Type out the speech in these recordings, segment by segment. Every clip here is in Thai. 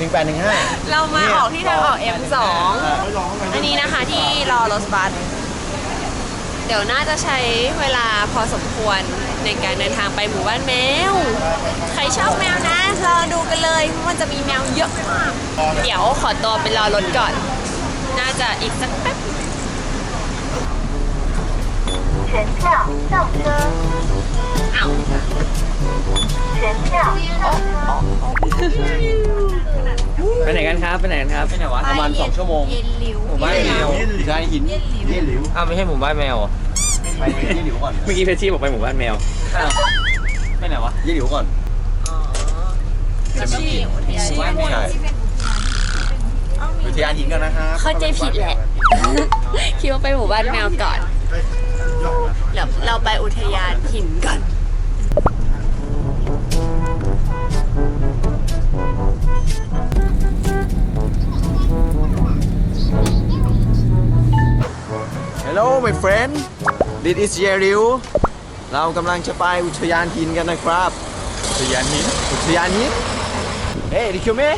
หนึ่งแปดหนึ่งห้า เรามาออกที่ทางออก M2 อันนี้นะคะที่รอรถบัส เดี๋ยวน่าจะใช้เวลาพอสมควรในการเดินทางไปหมู่บ้านแมว ใครชอบแมวนะรอดูกันเลยเพราะมันจะมีแมวเยอะมาก เดี๋ยวขอตัวไปรอรถก่อน น่าจะอีกสักแป๊บ 全票上车。 อ้าว 全票上车。 ไปไหนกันครับไปไหนกันครับไปไหนวะ ประมาณสองชั่วโมง เย็นหลิวหมู่บ้านแมวใช่หินเยี่หลิวอ้าวไม่ใช่หมู่บ้านแมวเหรอไปเยี่หลิวก่อนเมื่อกี้เพชรชี่บอกไปหมู่บ้านแมว อ้าวไปไหนวะ เยี่หลิวก่อนจะมีอุทยานใช่ อุทยานหินกันนะครับเข้าใจผิดแหละ คิดว่าไปหมู่บ้านแมวก่อนเดี๋ยวเราไปอุทยานหินก่อน ฮัลโหล my friend this is เยริวเรากำลังจะไปอุทยานหินกันนะครับ อุทยานหิน อุทยานหิน เฮ้ยดิคิวเม่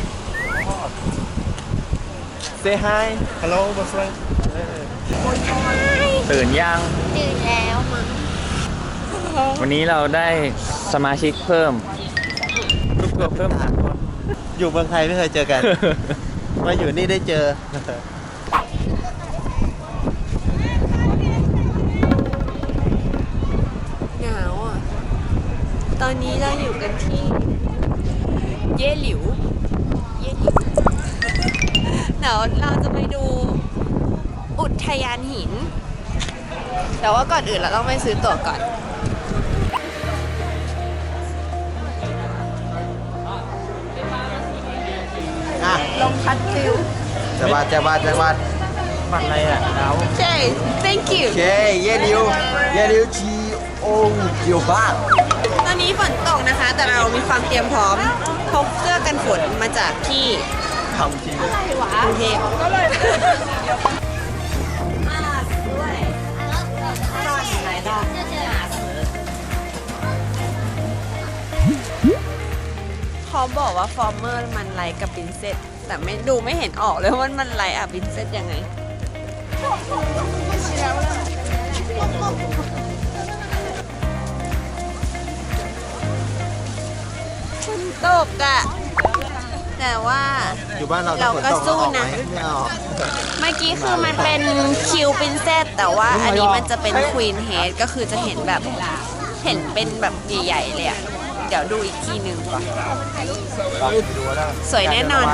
say hi hello my friend ตื่นยัง ตื่นแล้วมั้งวันนี้เราได้สมาชิกเพิ่มเพิ่มเพิ่มอยู่เมืองไทยไม่เคยเจอกัน มาอยู่นี่ได้เจอ ตอนนี้เราอยู่กันที่ เย่หลิว เย่หลิวเดี๋ยวเราจะไปดูอุทยานหิน แต่ว่าก่อนอื่นเราต้องไปซื้อตั๋วก่อน อะลงพัดฟิวจะบาดจะบาดจะบาดมันอะไรอะดาวใช่ thank you โอเคเย่ริวเย่ริวจี โอเกียวบ้านตอนนี้ฝนตกนะคะ แต่เรามีความเตรียมพร้อมพกเสื้อกันฝนมาจากที่ทำจริงกรุงเทพเขาบอกว่าฟอร์เมอร์มันไลค์กับบินเซตแต่ไม่ดูไม่เห็นออกเลยว่ามันไลค์อะบินเซตยังไง ตกอะแต่ว่า อยู่บ้านเราเราก็สู้นะ ไม่ออกเมื่อกี้คือมันเป็นคิวปินเซตแต่ว่าอันนี้มันจะเป็นควีนเฮดก็คือจะเห็นแบบเห็นเป็นแบบใหญ่ๆเลยอะเดี๋ยวดูอีกทีหนึ่งก่อน สวยแน่นอน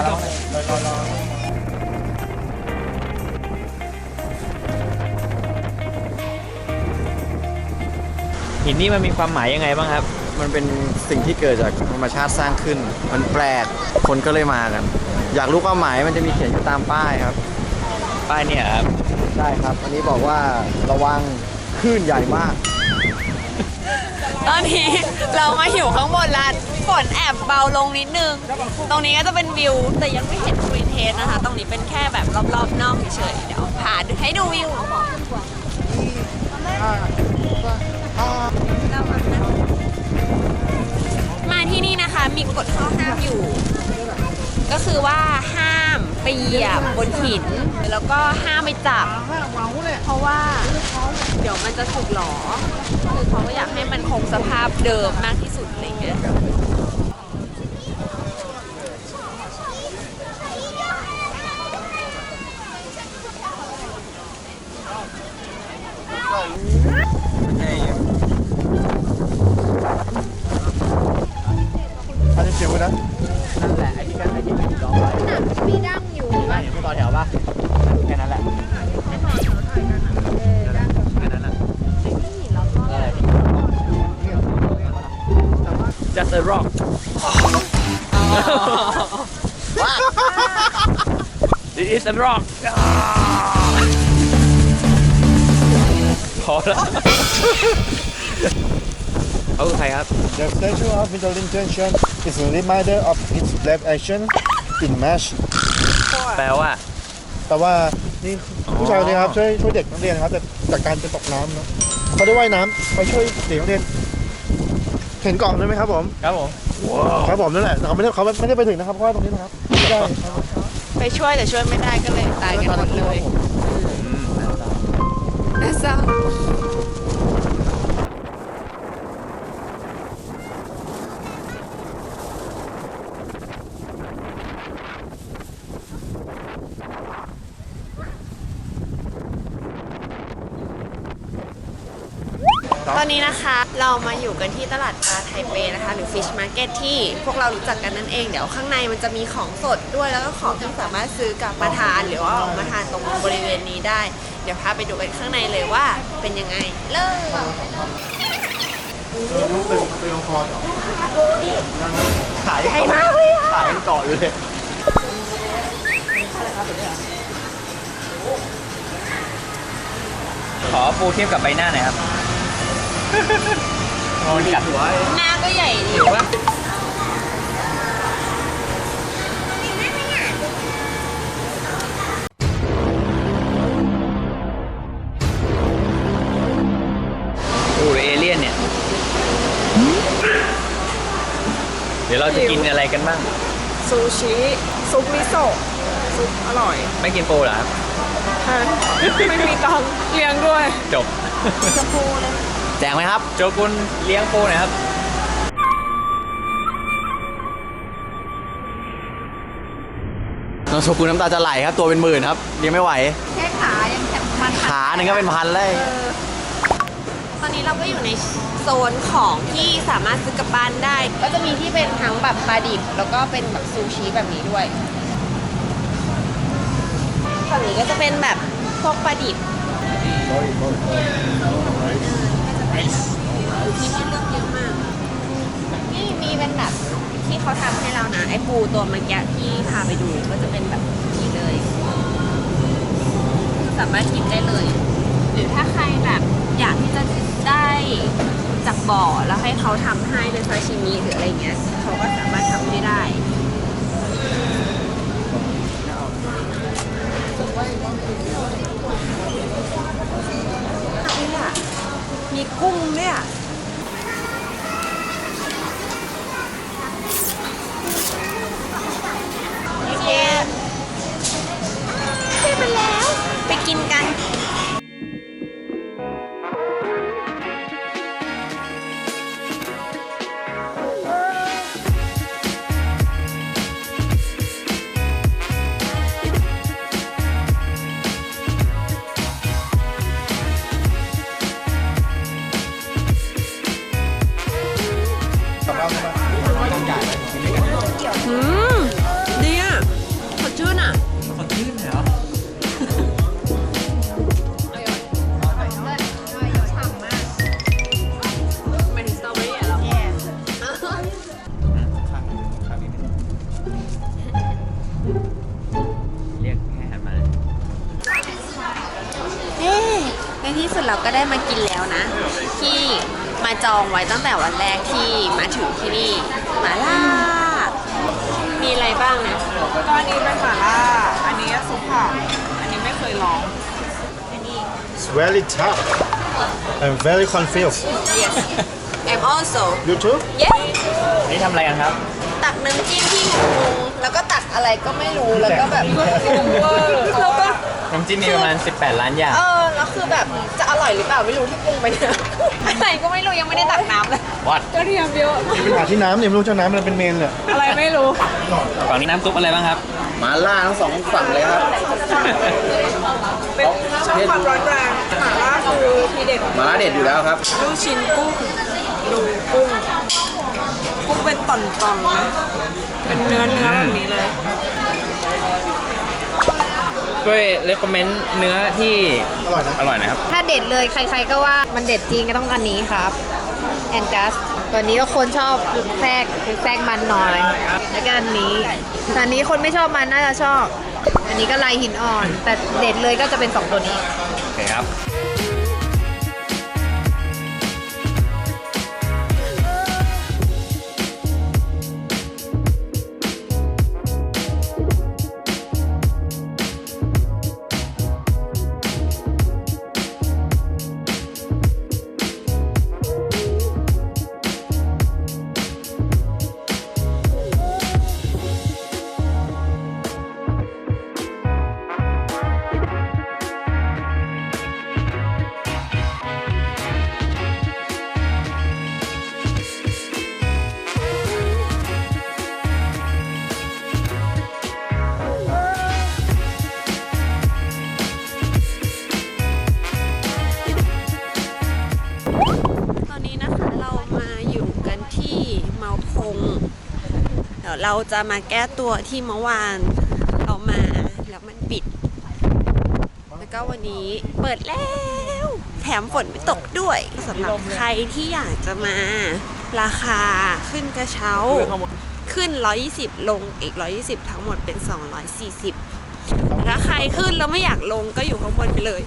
หินนี่มันมีความหมายยังไงบ้างครับ มันเป็นสิ่งที่เกิดจากธรรมชาติสร้างขึ้น มันแปลก คนก็เลยมากัน อยากรู้ความหมายมันจะมีเขียนอยู่ตามป้ายครับ ป้ายเนี่ยครับ ใช่ครับ อันนี้บอกว่าระวังคลื่นใหญ่มาก ตอนนี้เรามาอยู่ข้างบนแล้วฝนแอบเบาลงนิดนึง ตรงนี้ก็จะเป็นวิว แต่ยังไม่เห็นควีนเฮดนะคะ ตรงนี้เป็นแค่แบบรอบๆนอกเฉยๆเดี๋ยวพาให้ดูวิวมา ที่นี่นะคะมีกฎข้อห้ามอยู่ ก็คือว่าห้ามไปเหยียบบนหิน แล้วก็ห้ามไปจับ เพราะว่าเดี๋ยวมันจะถูกหลอคือเขาก็อยากให้มันคงสภาพเดิมมากที่สุดอะไรเงี้ย it is a rock พอแล้วเขาคือใครครับ The statue of middle intention is a reminder of its brave action in match แปลว่าแต่ว่านี่ผู้ชายคนนี้ครับช่วยช่วยเด็กนักเรียนนะครับจากจากการจะตกน้ำนะเขาได้ว่ายน้ำไปช่วยเด็กนักเรียนเห็นกล่องด้วยไหมครับผม ครับผม ครับผมนั่นแหละแต่เขาไม่ได้เขาไม่ได้ไปถึงนะครับเพราะว่าตรงนี้นะครับไม่ได้ครับ ไปช่วยแต่ช่วยไม่ได้ก็เลยตายกันหมดเลยน่าเศร้า ตอนนี้นะคะเรามาอยู่กันที่ตลาดปลาไทเปนะคะ หรือ Fish Market ที่พวกเรารู้จักกันนั่นเอง เดี๋ยวข้างในมันจะมีของสดด้วยแล้วก็ของที่สามารถซื้อกลับมาทานหรือว่าออกมาทานตรงบริเวณนี้ได้ เดี๋ยวพาไปดูกันข้างในเลยว่าเป็นยังไง เริ่มลูกเป็นเป็นองคอร์ขายใครมากเลยอะขายเกาะอยู่เลยขอปูเทียบกับใบหน้าหน่อยครับ โอนกัดหัวหน้าก็ใหญ่ดีวะดูเอเลี่ยนเนี่ย เดี๋ยวเราจะกินอะไรกันบ้าง ซูชิซุปมิโซะซุปอร่อยไม่กินปูเหรอครับไม่มีตังเลี้ยงด้วย จบ จะพูเลย แจงไหมครับ โจกุนเลี้ยงปูหน่อยครับ น้องโชกุนน้ำตาจะไหลครับ ตัวเป็นหมื่นครับเลี้ยงไม่ไหว แค่ขายังแข็งมันขาหนึ่งก็เป็นพันเลยตอนนี้เราก็อยู่ในโซนของที่สามารถซื้อกลับบ้านได้ ก็จะมีที่เป็นทั้งแบบปลาดิบ แล้วก็เป็นแบบซูชิแบบนี้ด้วยฝั่งนี้ก็จะเป็นแบบพวกปลาดิบ มีให้เลือกเยอะมาก นี่มีเป็นแบบที่เขาทำให้เรานะ ไอ้ปูตัวเมื่อกี้ที่พาไปดูก็จะเป็นแบบนี้เลย สามารถกินได้เลย หรือถ้าใครแบบอยากที่จะได้จากบ่อแล้วให้เขาทำให้เป็นซาชิมิหรืออะไรเงี้ยเขาก็สามารถทำให้ได้นี่อะ มีกุ้งเนี่ย I'm very confused yes I'm also you too yes นี่ทำอะไรกันครับ ตักน้ำจิ้มที่งงๆแล้วก็ตักอะไรก็ไม่รู้แล้วก็แบบงงเวอร์แล้วก็น้ำจิ้มมีประมาณ 18 ล้านอย่าง เออแล้วคือแบบจะอร่อยหรือเปล่าไม่รู้ที่ปรุงไปเนี่ยอะไรก็ไม่รู้ยังไม่ได้ตักน้ำเลยวัดกระเทียมเยอะมีปัญหาที่น้ำเนี่ยไม่รู้จะน้ำมันเป็นเมนเลยอะไรไม่รู้ฝั่งนี้น้ำซุปอะไรบ้างครับหมาล่าทั้งสองฝั่งเลยครับเป็นชอบความร้อนแรงหม่าล่า คือทีเด็ดหมาล่าเด็ดอยู่แล้วครับ ลูกชิ้นกุ้งดูกุ้งกุ้งเป็นตอนๆนะเป็นเนื้อเนื้อแบบนี้เลยช่วยเล c คอมเมนต์เนื้อที่อร่อยนะอร่อยหนะครับ ถ้าเด็ดเลยใครๆก็ว่ามันเด็ดจริงก็ต้องอันนี้ครับแอนกัสตัวนี้ก็คนชอบแทรกแทรกมันหน่อย แล้วก็อันนี้แต่อันนี้คนไม่ชอบมันน่าจะชอบ อันนี้ก็ลายหินอ่อน แต่เด็ดเลยก็จะเป็นสองตัวนี้ โอเคครับ เราจะมาแก้ตัวที่เมื่อวานเรามาแล้วมันปิด แล้วก็วันนี้เปิดแล้ว แถมฝนไม่ตกด้วยสำหรับใครที่อยากจะมาราคาขึ้นกระเช้า ขึ้น 120 ลงอีก 120 ทั้งหมดเป็น 240ถ้าใครขึ้นแล้วไม่อยากลงก็อยู่ข้างบนไปเลย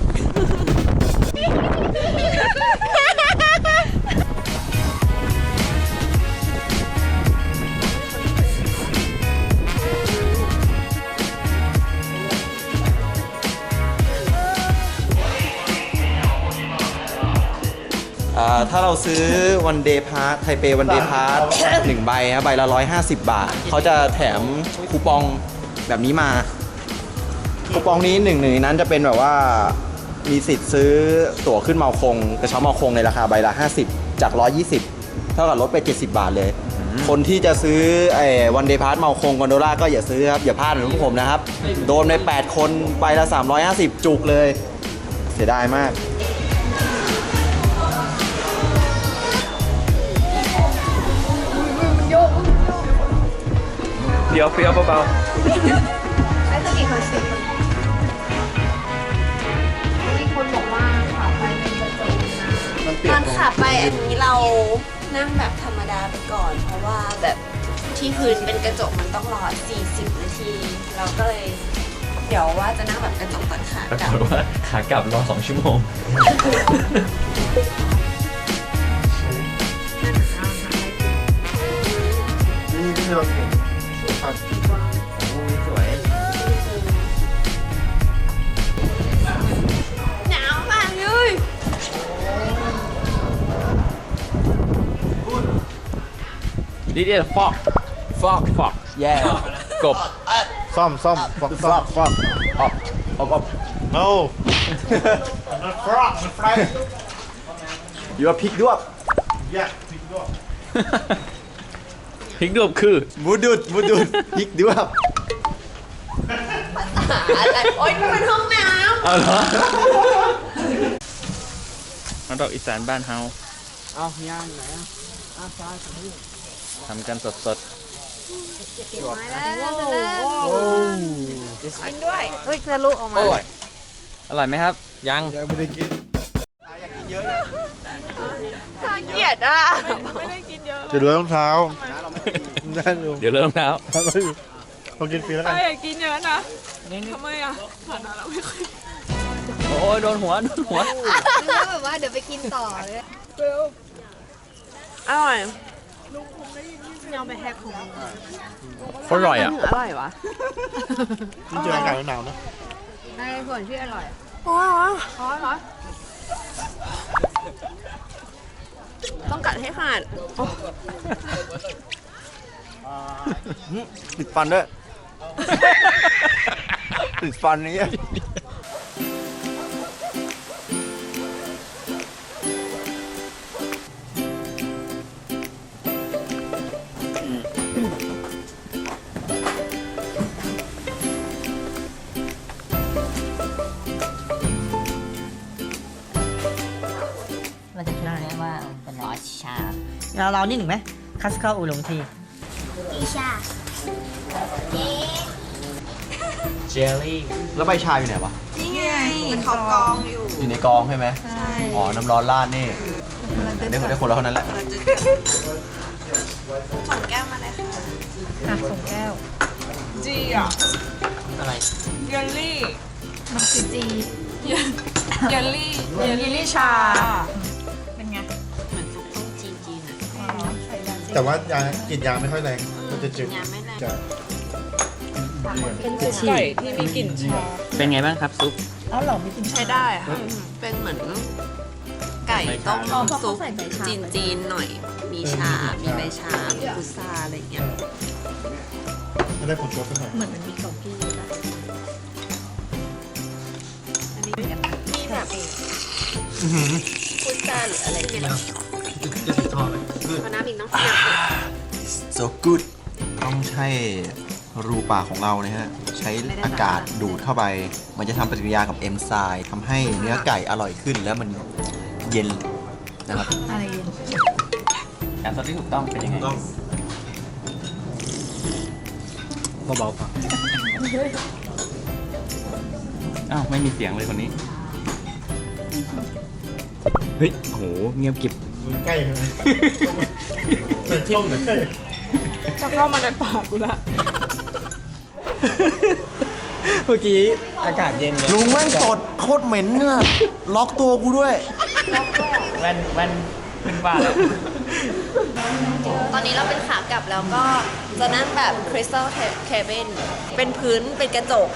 อ่าถ้าเราซื้อวันเดย์พาร์ทไทเปวันเดย์พาร์ทหนึ่งใบครับใบละ 150 บาท เขาจะแถมคูปองแบบนี้มา คูปองนี้หนึ่งหนึ่งในนั้นจะเป็นแบบว่ามีสิทธิ์ซื้อตั๋วขึ้นเมาคงกระเช้าเมาคงในราคาใบละ 50 จาก 120 เท่ากับลดไป 70 บาทเลย คนที่จะซื้อไอ้วันเดย์พาร์ทเมาคงกอนโดล่าก็อย่าซื้อครับ อย่าพลาดเหมือนพวกผมนะครับ โดนไป 8 คนใบละ 350 จุกเลย เสียดายมาก เดี๋ยวเฟี้ยวเบาตอนขับไปอันนี้เรานั่งแบบธรรมดาไปก่อน เพราะว่าแบบที่พื้นเป็นกระจกมันต้องรอ 40 นาที เราก็เลย เดี๋ยวว่าจะนั่งแบบกระจกตอนขาๆปรากกลับฏว่าขากลับรอสองชั่วโมง ดโหนาวมากเลยดิเดียฟอกฟอกฟอกแย่กบซ่อมซ่อมฟอกซ่อมฟอกออกออกออก no not frog not fry o u are pig dog yeah pig dog พริกดวบคือมูดุดมูดุดพริกด้วยอะไรโอ๊ยนี่มันห้องน้เอาเหรอน้ำดอกอีสานบ้านเฮาเอาย่างไหนทำกันสดำกินด้วยเฮ้ยจะลุกออกมาๆอร่อยไหมครับ ยังยังไม่ได้กินน่าเกลียดอะจะเหลือรองเท้า ได้ดูเดี๋ยวเริ่มแล้วต้องกินฟรีแล้วกันไม่อยากกินเยอะนะทำไมอะฐานะเราไม่ค่อยโอ้ยโดนหัว โดนหัวแบบว่าเดี๋ยวไปกินต่อเลย อร่อยอร่อยอะ อร่อยวะนี่เจออากาศหนาวๆนะในส่วนที่อร่อยโอ้ยต้องกัดให้ขาด ติดฟันด้วย ติดฟันนี้เราจะคิดว่าเรียกว่าเป็นรอชาเราเรานี่หนึ่งไหมคัสคาอูหลงทีอี ชาเจลลี่แล้วใบชาอยู่ไหนวะ นี่ไงเขากองอยู่อยู่ในกองใช่ไหมใช่อ๋อ น้ำร้อนราดนี่ได้คนได้คนแล้วเท่านั้นแหละส่งแก้วมาเลยค่ะอะส่งแก้ว จีอะอะไรเยลลี่มันคือจีเยลลี่เยลลี่ชา เป็นไง เหมือนซุปต้มจีนจีนอะแต่ว่ายากลินยาไม่ค่อยแรงมัน จะจืดยาไม่แรงจะไก่ที่มีกลิ่นชาเป็นไงบ้างครับซุปเอาเหรอไม่กินใช้ได้อะเป็นเหมือนไก่ต้มอ๋อเพราะซุเขาปใส่ใบชาจีนจีนๆหน่อย มีชา มีใบชามีพุทราอะไรอย่างเงี้ยไม่ได้ผลชดสักหน่อยเหมือนมันมีของพี่อยู่นะอันนี้มีแบบพุทราหรืออะไรเนี่ยเพราะน้ำอีกต้องเสียบ so good ต้องใช้รูปากของเรานะฮะ ใช้อากาศดูดเข้าไป มันจะทำปฏิกิริยากับเอนไซม์ทำให้เนื้อไก่อร่อยขึ้นแล้วมันเย็นนะครับอะไรเย็นการซดที่ถูกต้องเป็นยังไงต้องเบาๆก่อนอ้าวไม่มีเสียงเลยคนนี้ เฮ้ยโหเงียบกริบใกล้เลยเป็นช่องเลย จะเข้ามาในปากกูละเมื่อกี้อากาศเย็นเลยลุงแม่งสดโคตรเหม็นเนี่ยล็อกตัวกูด้วย แว่นแว่นขึ้นบ้านแล้วตอนนี้เราเป็นขากลับแล้วก็จะนั่งแบบคริสตัลเคเบินเป็นพื้นเป็นกระจก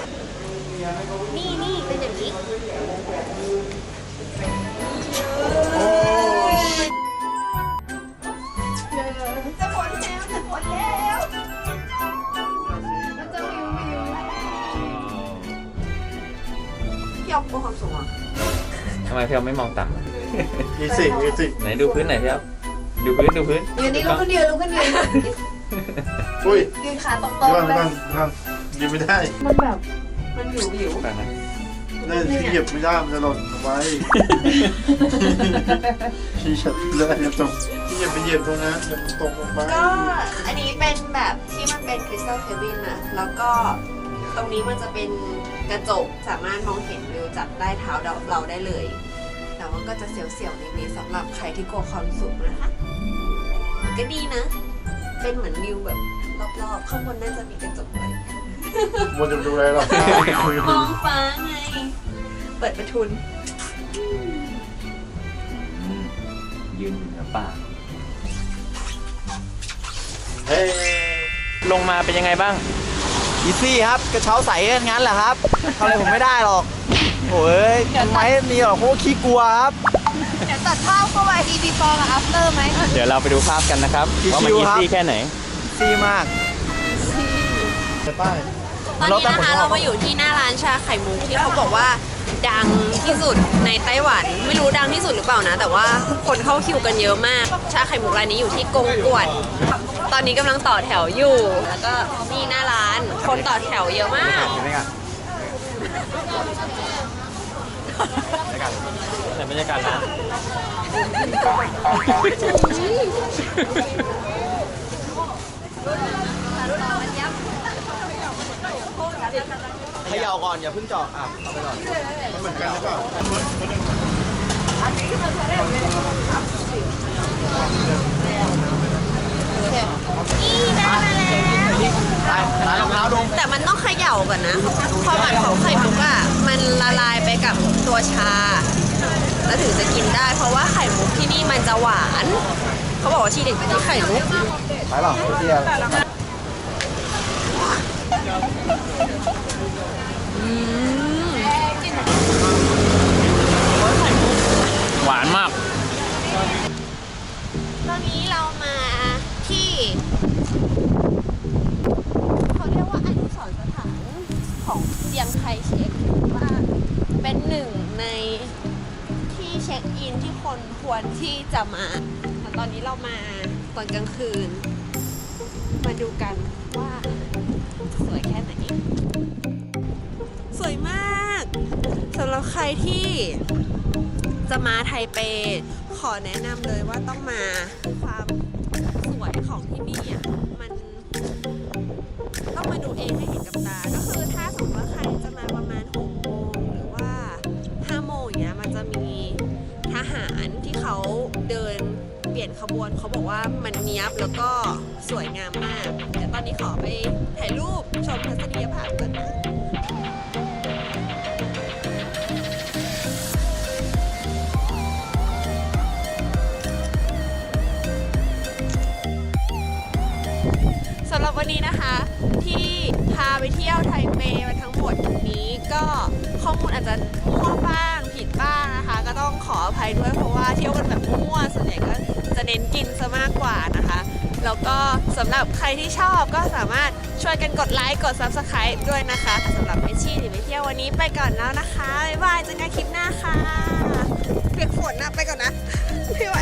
นี่นี่เป็นอย่างนี้ พี่ออฟกลัวความสูงอะทำไมพี่เอาไม่มองต่ำอะมีสิมีสิไหนดูพื้นไหนอยพี่เอาดูพื้นดูพื้นยืนนี่ลุกขึ้นยืนลุกขึ้นยืนอุ้ยยืนขาตรงเดี๋ยวก่อนๆเดี๋ยวเลก่อยนเดี๋ยวก่อนยืนไม่ได้มันแบบ มันหิวหิวก่อนนะนั่นพี่เหยียบไม่ได้มันจะหล่นเอาไว้พี่เหยียบเลยจะตรง พี่เหยียบไปเหยียบตรงนั้นเดี๋ยวมันตกลงไปก็อันนี้เป็นแบบที่มันเป็นคริสตัลเคบินนะ แล้วก็ตรงนี้มันจะเป็นกระจกสามารถมองเห็นวิวจากใต้เท้าเราเราได้เลย แต่ว่าก็จะเสียวๆนิดๆสำหรับใครที่กลัวความสูงนะคะมันก็ดีนะ เป็นเหมือนวิวแบบรอบๆข้างบนน่าจะมีกระจกไว้มันจะดูอะไรหรอกมองฟ้าไง เปิดประทุนยืนอยู่เหนือป่าเฮ้ย ลงมาเป็นยังไงบ้าง อีซี่ครับกระเช้าใสกันงั้นแหละครับทำอะไรผมไม่ได้หรอกโอ้ยทำไมมีหรอกเพราะว่าขี้กลัวครับ เดี๋ยวตัดภาพเข้าไป e before กับ after ไหมเดี๋ยวเราไปดูภาพกันนะครับชิวๆว่ามันอีครับ ซี่แค่ไหน ซี่มากไปป้าย ตอนนี้นะคะเรามาอยู่ที่หน้าร้านชาไข่มุกที่เขาบอกว่า ดังที่สุดในไต้หวัน ไม่รู้ดังที่สุดหรือเปล่านะ แต่ว่าคนเข้าคิวกันเยอะมาก ชาไข่มุกร้านนี้อยู่ที่กงกวดตอนนี้กำลังต่อแถวอยู่ แล้วก็นี่หน้าร้าน คนต่อแถวเยอะมากในบรรยากาศร้าน เขย่าก่อนอย่าเพิ่งเจาะอะเอาไปก่อนเหมือนกันหรือเปล่าร้านรองเท้าดงแต่มันต้องเขย่าก่อนนะความหวานของไข่มุกอะมันละลายไปกับตัวชา แล้วถึงจะกินได้ เพราะว่าไข่มุกที่นี่มันจะหวาน เขาบอกว่าที่เด็ดที่ไข่มุกไปเปล่าเที่ยว หวานมาก ตอนนี้เรามาที่เขาเรียกว่าอนุสรณ์สถานของเจียงไคเชกว่าเป็นหนึ่งในที่เช็คอินที่คนควรที่จะมาแต่ตอนนี้เรามาตอนกลางคืน มาดูกัน สวยมากสำหรับใครที่จะมาไทเป ขอแนะนำเลยว่าต้องมาความสวยของที่นี่อะมันต้องมาดูเองให้เห็นกับตา ก็คือถ้าสมมติว่าใครจะมาประมาณ6โมงหรือว่า5โมงอย่างเงี้ยมันจะมีทหารที่เขาเดินเปลี่ยนขบวนเขาบอกว่ามันเนี้ยบแล้วก็สวยงามมาก เดี๋ยวตอนนี้ขอไปถ่ายรูปชมทัศนียภาพก่อนนะ วันนี้นะคะ ที่พาไปเที่ยวไทเปมาทั้งหมดนี้ก็ข้อมูลอาจจะมั่วบ้างผิดบ้างนะคะ ก็ต้องขออภัยด้วยเพราะว่าเที่ยวกันแบบมั่วส่วนใหญ่ก็จะเน้นกินซะมากกว่านะคะ แล้วก็สำหรับใครที่ชอบก็สามารถช่วยกันกดไลค์กด Subscribe ด้วยนะคะสำหรับไปชี่หรือไปเที่ยววันนี้ไปก่อนแล้วนะคะบ๊ายบายเจอกันคลิปหน้าค่ะเปียกฝนนะไปก่อนนะไม่ไหว